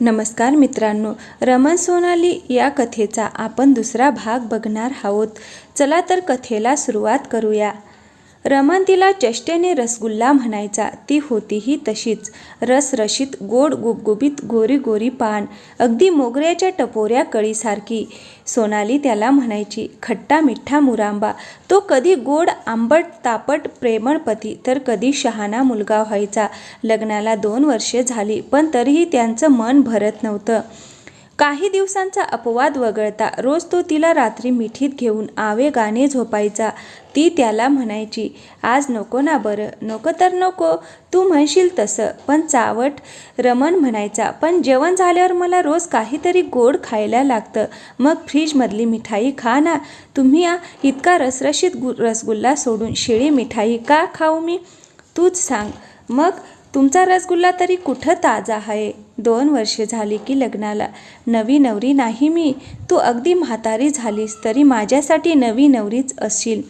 नमस्कार मित्रांनो रमन सोनाली या कथेचा आपण दुसरा भाग बघणार आहोत. चला तर कथेला सुरुवात करूया. रमण तिला चेष्टेने रसगुल्ला म्हणायचा. ती होतीही तशीच. रसरशीत गोड गुबगुबीत गोरी गोरी पान. अगदी मोगऱ्याच्या टपोऱ्या कळीसारखी. सोनाली त्याला म्हणायची खट्टा मिठ्ठा मुरांबा. तो कधी गोड आंबट तापट प्रेमळपती तर कधी शहाणा मुलगा व्हायचा. लग्नाला दोन वर्षे झाली पण तरीही त्यांचं मन भरत नव्हतं. काही दिवसांचा अपवाद वगळता रोज तो तिला रात्री मिठीत घेऊन आवेगाने झोपायचा. ती त्याला म्हणायची आज नको ना बरं नको तर नको तू म्हणशील तसं पण चावट रमण म्हणायचा पण जेवण झाल्यावर मला रोज काहीतरी गोड खायला लागतं. मग फ्रीजमधली मिठाई खा ना. तुम्ही इतका रसरशीत गु रसगुल्ला सोडून शिळी मिठाई का खाऊ मी? तूच सांग. मग तुमचा रसगुल्ला तरी कुठं ताजा आहे? दोन वर्षे झाली की लग्नाला. नवी नवरी नाही मी. तू अगदी म्हातारी झालीस तरी माझ्यासाठी नवी नवरीच असशील.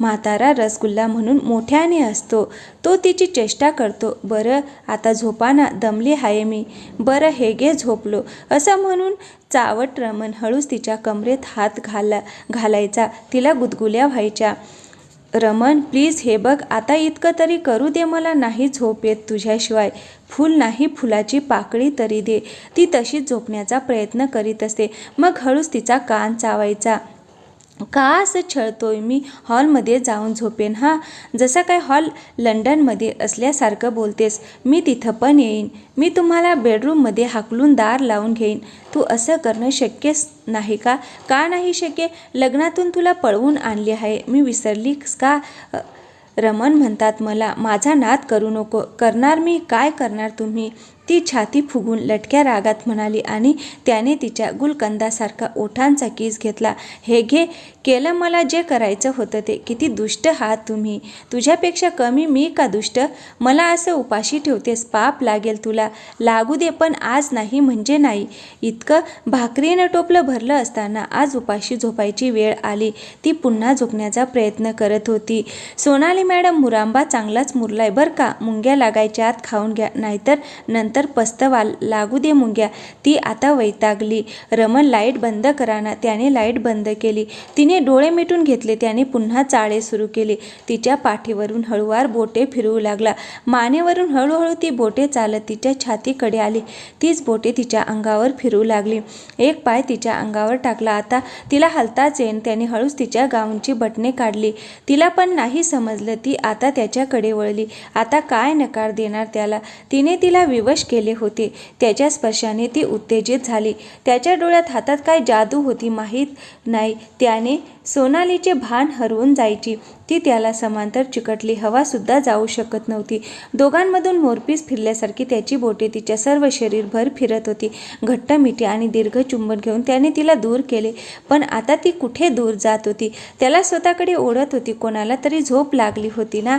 म्हातारा रसगुल्ला म्हणून मोठ्याने असतो. तो तिची चेष्टा करतो. बरं आता झोपाना दमली आहे मी. बरं हे गे झोपलो. असं म्हणून चावट रमण हळूच तिच्या कमरेत हात घाला घालायचा. तिला गुदगुल्या व्हायच्या. रमण प्लीज हे बघ आता इतकं तरी करू दे मला नाही झोप येत तुझ्याशिवाय. फूल नाही फुलाची पाकळी तरी दे. ती तशीच झोपण्याचा प्रयत्न करीत असते. मग हळूच तिचा कान चावायचा. का असं छळतोय मी? हॉलमध्ये जाऊन झोपेन हां? जसं काय हॉल लंडनमध्ये असल्यासारखं बोलतेस. मी तिथं पण येईन. मी तुम्हाला बेडरूममध्ये हाकलून दार लावून घेईन. तू असं करणं शक्यच नाही का? का नाही शक्य? लग्नातून तुला पळवून आणली आहे. मी विसरलीस का? रमण म्हणतात मला. माझा नाद करू नको. करणार मी? काय करणार तुम्ही? ती छाती फुगून लटक्या रागात म्हणाली आणि त्याने तिच्या गुलकंदासारखा ओठांचा किस घेतला. हे घे केलं मला जे करायचं होतं ते. किती दुष्ट आहात तुम्ही. तुझ्यापेक्षा कमी मी का दुष्ट? मला असं उपाशी ठेवतेस पाप लागेल तुला. लागू दे पण आज नाही म्हणजे नाही इतकं भाकरीनं टोपलं भरलं असताना आज उपाशी झोपायची वेळ आली. ती पुन्हा झोपण्याचा प्रयत्न करत होती. सोनाली मॅडम मुरांबा चांगलाच मुरलाय बरं का. मुंग्या लागायच्या आत खाऊन घ्या. नाहीतर नंतर पस्तवा लागू दे मुंग्या. ती आता वैतागली. रमण लाइट बंद कराना त्याने लाइट बंद केली. तिने डोळे मिटून घेतले त्याने पुन्हा चाळे सुरू केले. तिच्या पाठीवरून हळूवार बोटे फिरवू लागला. मानेवरून हळूहळू ती बोटे चालत तिच्या छातीकडे आली. तीच बोटे तिच्या अंगावर फिरू लागली. एक पाय तिच्या अंगावर टाकला. आता तिला हलताच येईन. त्याने हळूच तिच्या गाऊनची बटणे काढली. तिला पण नाही समजलं. ती आता त्याच्याकडे वळली. आता काय नकार देणार त्याला? तिने तिला विवश केले होते. त्याच्या स्पर्शाने ती उत्तेजित झाली. त्याच्या डोळ्यात हातात काय जादू होती माहीत नाही. त्याने सोनालीचे भान हरवून जायची. ती त्याला समांतर चिकटली. हवासुद्धा जाऊ शकत नव्हती. दोघांमधून मोरपीस फिरल्यासारखी त्याची बोटे तिच्या सर्व शरीरभर फिरत होती. घट्ट मिठी आणि दीर्घ चुंबन घेऊन त्याने तिला दूर केले. पण आता ती कुठे दूर जात होती? त्याला स्वतःकडे ओढत होती. कोणाला तरी झोप लागली होती ना?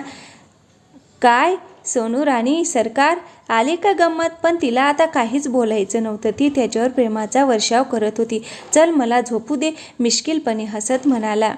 काय? सोनू राणी सरकार आली का गंमत? पण तिला आता काहीच बोलायचं नव्हतं. ती त्याच्यावर प्रेमाचा वर्षाव करत होती. चल मला झोपू दे मिश्किलपणे हसत म्हणाला.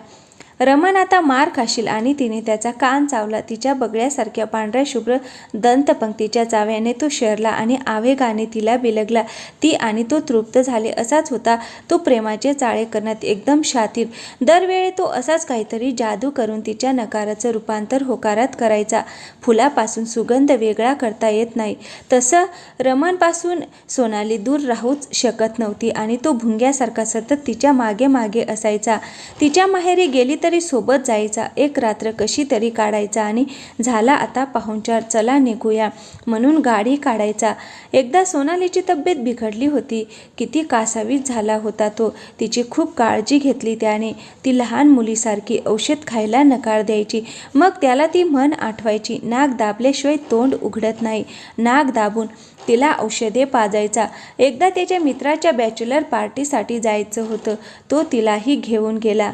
रमण आता मार खाशील आणि तिने त्याचा कान चावला. तिच्या बगळ्यासारख्या पांढऱ्या शुभ्र दंतपंक्तीच्या चाव्याने तो शरला आणि आवेगाने तिला बिलगला. ती आणि तो तृप्त झाले. असाच होता तो प्रेमाचे चाळे करण्यात एकदम शातीर. दरवेळी तो असाच काहीतरी जादू करून तिच्या नकाराचं रूपांतर होकारात करायचा. फुलापासून सुगंध वेगळा करता येत नाही. तसं रमणपासून सोनाली दूर राहूच शकत नव्हती आणि तो भुंग्यासारखा सतत तिच्यामागे मागे असायचा. तिच्या माहेरी गेली तरी सोबत जायचा एक रात्र कशी तरी काढायचा आणि झाला आता पाहुणचार चला निघूया म्हणून गाडी काढायचा. एकदा सोनालीची तब्येत बिघडली होती. किती कासावीस झाला होता तो. तिची खूप काळजी घेतली त्याने. ती लहान मुलीसारखी औषध खायला नकार द्यायची. मग त्याला ती म्हण आठवायची नाक दाबल्याशिवाय तोंड उघडत नाही. नाक दाबून तिला औषधे पाजायचा. एकदा त्याच्या मित्राच्या बॅचलर पार्टीसाठी जायचं होतं. तो तिलाही घेऊन गेला.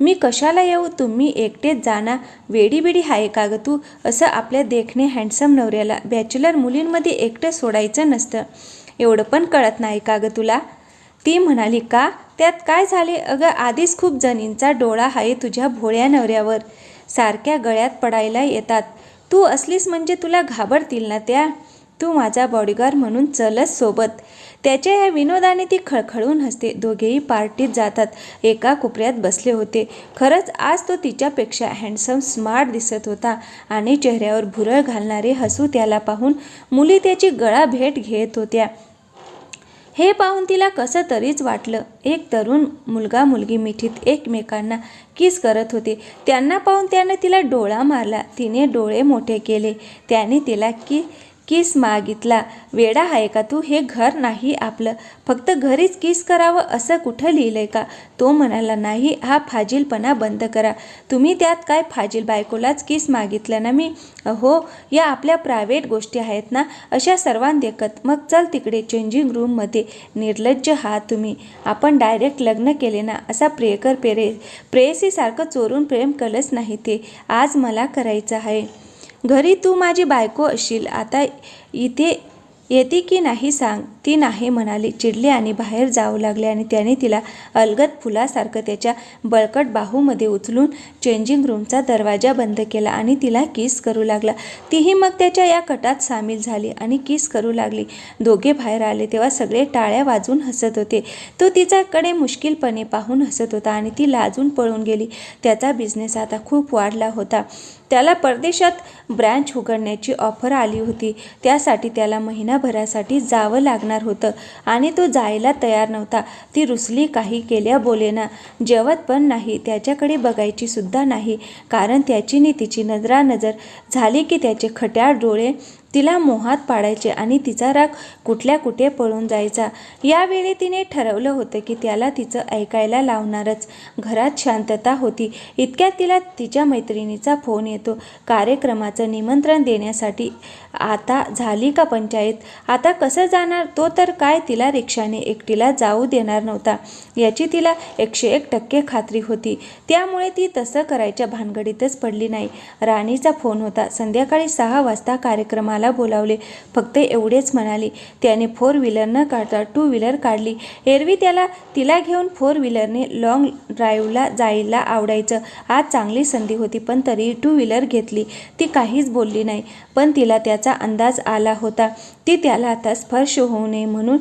मी कशाला येऊ? तुम्ही एकटेच जाणा. वेडी बिडी आहे का ग तू? असं आपल्या देखणे हँडसम नवऱ्याला. बॅचलर मुलींमध्ये एकटं सोडायचं नसतं. एवढं पण कळत नाही का ग तुला? ती म्हणाली का? त्यात काय झाले? अगं आधीच खूप जणींचा डोळा आहे तुझ्या भोळ्या नवऱ्यावर. सारख्या गळ्यात पडायला येतात. तू असलीस म्हणजे तुला घाबरतील ना त्या? तू माझा बॉडीगार्ड म्हणून चलच सोबत. त्याच्या या विनोदाने ती खळखळून हसते. दोघेही पार्टीत जातात. एका कोपऱ्यात बसले होते. खरंच आज तो तिच्यापेक्षा हँडसम स्मार्ट दिसत होता आणि चेहऱ्यावर भुरळ घालणारे हसू त्याला पाहून मुली त्याची गळा भेट घेत होत्या. हे पाहून तिला कसं तरीच वाटलं. एक तरुण मुलगा मुलगी मिठीत एकमेकांना किस करत होते. त्यांना पाहून त्यानं तिला डोळा मारला. तिने डोळे मोठे केले. त्याने तिला की किस मागितला? वेडा आहे का तू? हे घर नाही आपलं. फक्त घरीच किस करावं असं कुठं लिहिलंय का? तो म्हणाला नाही हा फाजीलपणा बंद करा. तुम्ही त्यात काय फाजील बायकोलाच किस मागितलं ना मी? हो या आपल्या प्रायव्हेट गोष्टी आहेत ना? अशा सर्वांदेखत. मग चल तिकडे चेंजिंग रूममध्ये. निर्लज्ज हा तुम्ही. आपण डायरेक्ट लग्न केले ना? असा प्रेकर पेरे प्रेयसीसारखं चोरून प्रेम कलच नाही ते. आज मला करायचं आहे. घरी तू माझी बायको असशील आता इथे येते की नाही सांग. ती नाही म्हणाली. चिडली आणि बाहेर जाऊ लागले आणि त्याने तिला अलगद फुलासारखं त्याच्या बळकट बाहूमध्ये उचलून चेंजिंग रूमचा दरवाजा बंद केला आणि तिला किस करू लागला. तीही मग त्याच्या या कटात सामील झाली आणि किस करू लागली. दोघे बाहेर आले तेव्हा सगळे टाळ्या वाजून हसत होते. तो तिच्याकडे मुश्किलपणे पाहून हसत होता आणि ती लाजून पळून गेली. त्याचा बिझनेस आता खूप वाढला होता. त्याला परदेशात ब्रँच उघडण्याची ऑफर आली होती. त्यासाठी त्याला महिनाभरासाठी जावं लागणार होतं. आणि तो जायला तयार नव्हता. ती रुसली काही केल्या बोलेना. जेवत पण नाही. त्याच्याकडे बघायची सुद्धा नाही. कारण त्याची नि तिची नजरानजर झाली की त्याचे खट्याळ डोळे तिला मोहात पाडायचे आणि तिचा राग कुठल्या कुठे पळून जायचा. यावेळी तिने ठरवलं होतं की त्याला तिचं ऐकायला लावणारच. घरात शांतता होती. इतक्यात तिला तिच्या मैत्रिणीचा फोन येतो. कार्यक्रमाचं निमंत्रण देण्यासाठी आता झाली का पंचायत? आता कसं जाणार? तो तर काय तिला रिक्षाने एकटीला जाऊ देणार नव्हता. याची तिला एकशे एक टक्के खात्री होती. त्यामुळे ती तसं करायच्या भानगडीतच पडली नाही. राणीचा फोन होता. संध्याकाळी सहा वाजता कार्यक्रमाला बोलावले. फक्त एवढेच म्हणाली. त्याने फोर व्हीलर न काढता टू व्हीलर काढली. एरवी त्याला तिला घेऊन फोर व्हीलरने लॉंग ड्राईव्हला जायला आवडायचं. आज चांगली संधी होती पण तरी टू व्हीलर घेतली. ती काहीच बोलली नाही. पण तिला त्याचा अंदाज आला होता. ती त्याला आता स्पर्श होऊ नये म्हणून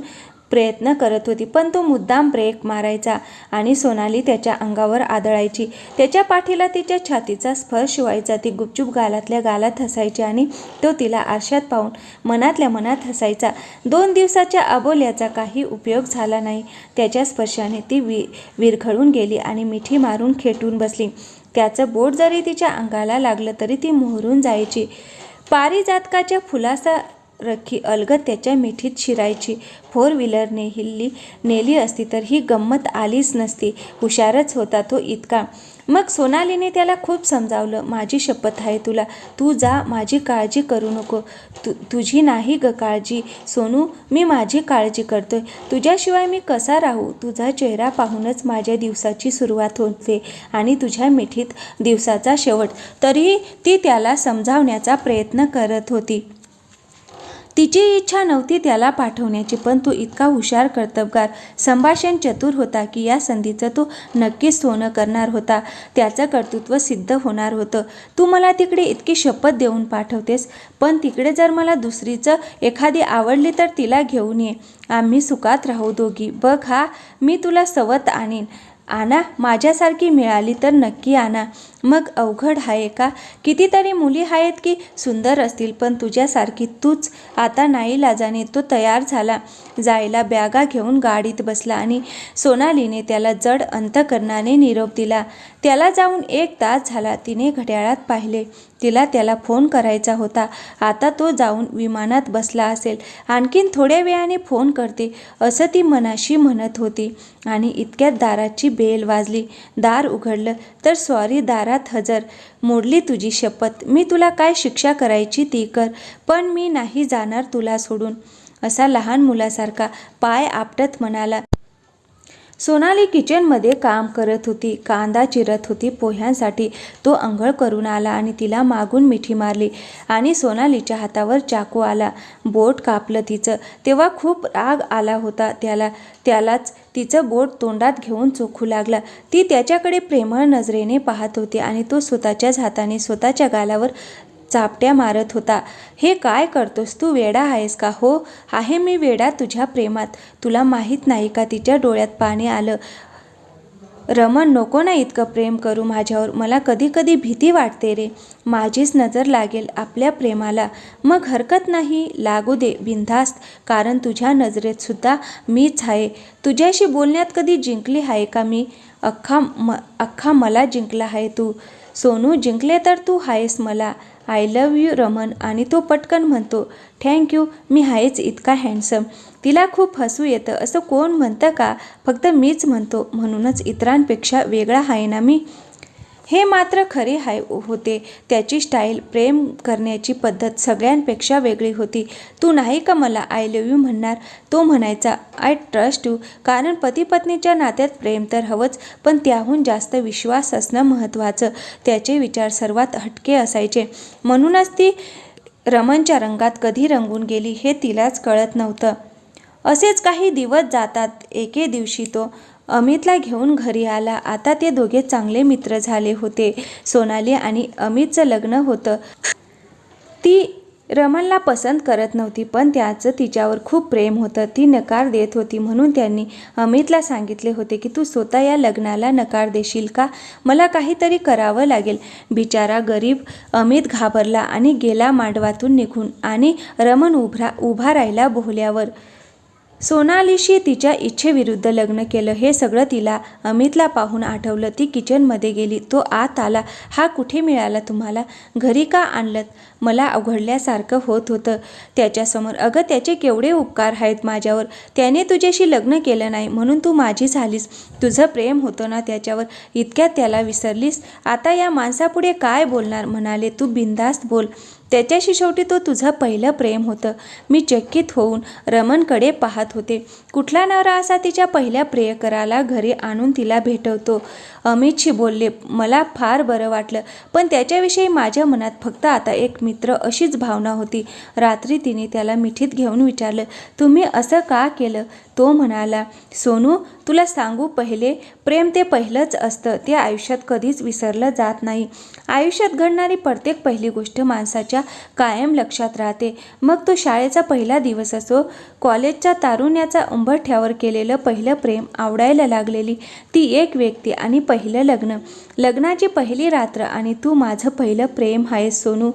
प्रयत्न करत होती पण तो मुद्दाम ब्रेक मारायचा आणि सोनाली त्याच्या अंगावर आदळायची. त्याच्या पाठीला तिच्या छातीचा स्पर्श व्हायचा. ती गुपचूप गालातल्या गालात हसायची आणि तो तिला आरशात पाहून मनातल्या मनात हसायचा. दोन दिवसाच्या अबोल्याचा काही उपयोग झाला नाही. त्याच्या स्पर्शाने ती वि विरघळून गेली आणि मिठी मारून खेटून बसली. त्याचं बोट जरी तिच्या अंगाला लागलं तरी ती मोहरून जायची. पारिजातकाच्या फुलासा रखी अलगद त्याच्या मिठीत शिरायची. फोर व्हीलरने हिल्ली नेली असती तर ही गंमत आलीच नसती. हुशारच होता तो इतका. मग सोनालीने त्याला खूप समजावलं माझी शपथ आहे तुला. तू जा माझी काळजी करू नको. तु तुझी नाही ग काळजी. सोनू मी माझी काळजी करतोय. तुझ्याशिवाय मी कसा राहू? तुझा चेहरा पाहूनच माझ्या दिवसाची सुरुवात होते आणि तुझ्या मिठीत दिवसाचा शेवट. तरीही ती त्याला समजावण्याचा प्रयत्न करत होती. तिची इच्छा नव्हती त्याला पाठवण्याची पण तो इतका हुशार कर्तबगार संभाषण चतुर होता की या संधीचं तो नक्कीच सोनं करणार होता. त्याचं कर्तृत्व सिद्ध होणार होतं. तू मला तिकडे इतकी शपथ देऊन पाठवतेस पण तिकडे जर मला दुसरीचं एखादी आवडली तर तिला घेऊन ये. आम्ही सुखात राहू दोघी. बघ हा मी तुला सवत आणीन. आणा माझ्यासारखी मिळाली तर नक्की आणा. मग अवघड आहे का? कितीतरी मुली आहेत की सुंदर असतील पण तुझ्यासारखी तूच आता नाही लाजाने तो तयार झाला. जायला बॅगा घेऊन गाडीत बसला आणि सोनालीने त्याला जड अंतकरणाने निरोप दिला. त्याला जाऊन एक तास झाला तिने घड्याळात पाहिले. तिला त्याला फोन करायचा होता. आता तो जाऊन विमानात बसला असेल. आणखीन थोड्या वेळाने फोन करते असं ती मनाशी म्हणत होती. आणि इतक्यात दाराची बेल वाजली. दार उघडलं. तर सॉरी घरात हजर. मोडली तुझी शपथ. मी तुला काय शिक्षा करायची ती कर पण मी नाही जाणार तुला सोडून. असा लहान मुलासारखा पाय आपटत म्हणाला. सोनाली किचनमध्ये काम करत होती कांदा चिरत होती पोह्यांसाठी. तो अंघळ करून आला आणि तिला मागून मिठी मारली आणि सोनालीच्या हातावर चाकू आला. बोट कापलं तिचं. तेव्हा खूप राग आला होता. त्याला त्यालाच तिचं बोट तोंडात घेऊन चोखू लागला. ती त्याच्याकडे प्रेमळ नजरेने पाहत होती आणि तो स्वतःच्याच हाताने स्वतःच्या गालावर चापट्या मारत होता. हे काय करतोस? तू वेडा आहेस का? हो आहे मी वेडा तुझ्या प्रेमात. तुला माहीत नाही का? तिच्या डोळ्यात पाणी आलं. रमण नको ना इतकं प्रेम करू माझ्यावर. मला कधी कधी भीती वाटते रे. माझीच नजर लागेल आपल्या प्रेमाला. मग हरकत नाही. लागू दे बिनधास्त. कारण तुझ्या नजरेत सुद्धा मीच आहे. तुझ्याशी बोलण्यात कधी जिंकली आहे का मी? अख्खा म अख्खा मला जिंकला आहे तू. सोनू जिंकले तर तू आहेस मला. I love you Raman. आणि तो पटकन म्हणतो थँक्यू मी आहेच इतका हँडसम तिला खूप हसू येतं. असं कोण म्हणतं का? फक्त मीच म्हणतो. म्हणूनच इतरांपेक्षा वेगळा आहे ना मी. हे मात्र खरे हाय होते. त्याची स्टाईल प्रेम करण्याची पद्धत सगळ्यांपेक्षा वेगळी होती. तू नाही का मला आय लव्ह यू म्हणणार? तो म्हणायचा आय ट्रस्ट यू कारण पतीपत्नीच्या नात्यात प्रेम तर हवंच पण त्याहून जास्त विश्वास असणं महत्त्वाचं. त्याचे विचार सर्वात हटके असायचे. म्हणूनच ती रमनच्या रंगात कधी रंगून गेली हे तिलाच कळत नव्हतं. असेच काही दिवस जातात एके दिवशी तो. अमितला घेऊन घरी आला. आता ते दोघे चांगले मित्र झाले होते. सोनाली आणि अमितचं लग्न होतं. ती रमनला पसंत करत नव्हती पण त्याचं तिच्यावर खूप प्रेम होतं. ती नकार देत होती म्हणून त्यांनी अमितला सांगितले होते की तू स्वतः या लग्नाला नकार देशील का? मला काहीतरी करावं लागेल. बिचारा गरीब अमित घाबरला आणि गेला मांडवातून निघून आणि रमन उभरा उभा राहिला बोहल्यावर. सोनालीशी तिच्या इच्छेविरुद्ध लग्न केलं हे सगळं तिला अमितला पाहून आठवलं. ती किचनमध्ये गेली. तो आत आला. हा कुठे मिळाला तुम्हाला? घरी का आणलं मला अवघडल्यासारखं होत होतं त्याच्यासमोर. अगं त्याचे केवढे उपकार आहेत माझ्यावर. त्याने तुझ्याशी लग्न केलं नाही म्हणून तू माझी झालीस तुझं प्रेम होतं ना त्याच्यावर. इतक्यात त्याला विसरलीस. आता या माणसापुढे काय बोलणार? म्हणाले. तू बिंदास्त बोल. त्याच्याशी शेवटी तो तुझं पहिलं प्रेम होतं. मी चकित होऊन रमनकडे पाहत होते. कुठला नवरा असा तिच्या पहिल्या प्रियकराला घरी आणून तिला भेटवतो? अमितशी बोलले मला फार बरं वाटलं पण त्याच्याविषयी माझ्या मनात फक्त आता एक मित्र अशीच भावना होती. रात्री तिने त्याला मिठीत घेऊन विचारलं तुम्ही असं का केलं? तो म्हणाला सोनू तुला सांगू पहिले प्रेम ते पहिलंच असतं ते आयुष्यात कधीच विसरलं जात नाही. आयुष्यात घडणारी प्रत्येक पहिली गोष्ट माणसाच्या कायम लक्षात राहते. मग तो शाळेचा पहिला दिवस असो कॉलेजच्या तारुण्याचा उंबरठ्यावर केलेलं पहिलं प्रेम आवडायला लागलेली ती एक व्यक्ती आणि पहिलं लग्न. लग्नाची पहिली रात्र आणि तू माझं पहिलं प्रेम आहेस सोनू.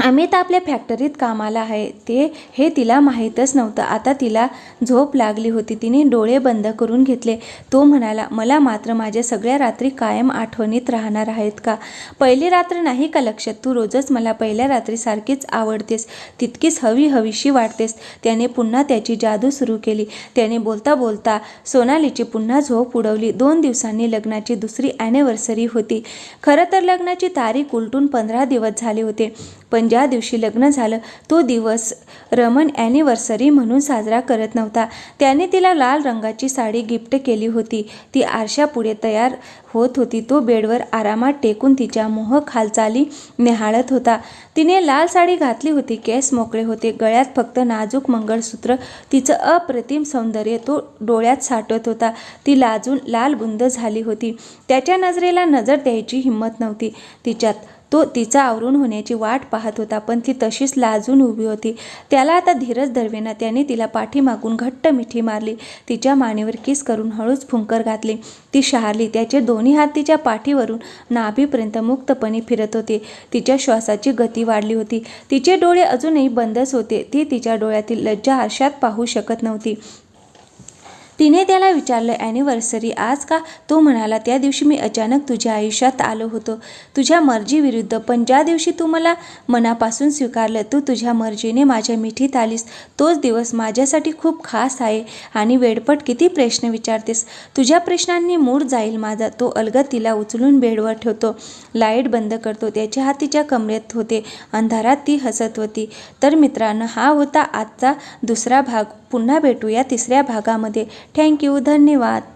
अमित आपल्या फॅक्टरीत कामाला आहे. ते हे तिला माहीतच नव्हतं. आता तिला झोप लागली होती. तिने डोळे बंद करून घेतले. तो म्हणाला मला मात्र माझ्या सगळ्या रात्री कायम आठवणीत राहणार आहेत का? पहिली रात्र नाही का लक्षात? तू रोजच मला पहिल्या रात्रीसारखीच आवडतेस. तितकीच हवी हवीशी वाटतेस. त्याने पुन्हा त्याची जादू सुरू केली. त्याने बोलता बोलता सोनालीची पुन्हा झोप उडवली. दोन दिवसांनी लग्नाची दुसरी ॲनिव्हर्सरी होती. खरं तर लग्नाची तारीख उलटून पंधरा दिवस झाले होते. पण ज्या दिवशी लग्न झालं तो दिवस रमन ॲनिव्हर्सरी म्हणून साजरा करत नव्हता. त्याने तिला लाल रंगाची साडी गिफ्ट केली होती. ती आरशापुढे तयार होत होती. तो बेडवर आरामात टेकून तिच्या मोहक हालचाली निहाळत होता. तिने लाल साडी घातली होती. केस मोकळे होते. गळ्यात फक्त नाजूक मंगळसूत्र. तिचं अप्रतिम सौंदर्य तो डोळ्यात साठवत होता. ती लाजून लाल बुंद झाली होती. त्याच्या नजरेला नजर द्यायची हिंमत नव्हती. तिच्यात तो तिचा आवरून होण्याची वाट पाहत होता पण ती तशीच लाजून उभी होती. त्याला आता धीरज धरवेना त्याने तिला पाठीमागून घट्ट मिठी मारली. तिच्या मानेवर किस करून हळूच फुंकर घातली. ती शहारली. त्याचे दोन्ही हात तिच्या पाठीवरून नाभीपर्यंत मुक्तपणे फिरत होते. तिच्या श्वासाची गती वाढली होती. तिचे डोळे अजूनही बंदच होते. ती तिच्या डोळ्यातील लज्जा आरशात पाहू शकत नव्हती. तिने त्याला विचारलं ॲनिव्हर्सरी आज का? तो म्हणाला त्या दिवशी मी अचानक तुझ्या आयुष्यात आलो होतो. तुझ्या मर्जीविरुद्ध पण ज्या दिवशी तू मला मनापासून स्वीकारलं तू तुझ्या मर्जीने माझ्या मिठीत आलीस. तोच दिवस माझ्यासाठी खूप खास आहे आणि वेडपट किती प्रश्न विचारतेस. तुझ्या प्रश्नांनी मूड जाईल माझा. तो अलगत तिला उचलून बेडवर ठेवतो. लाइट बंद करतो. त्याचे हात तिच्या कमरेत होते. अंधारात ती हसत होती. तर मित्रांनो हा होता आजचा दुसरा भाग. पुन्हा भेटूया तिसऱ्या भागामध्ये. थँक्यू धन्यवाद.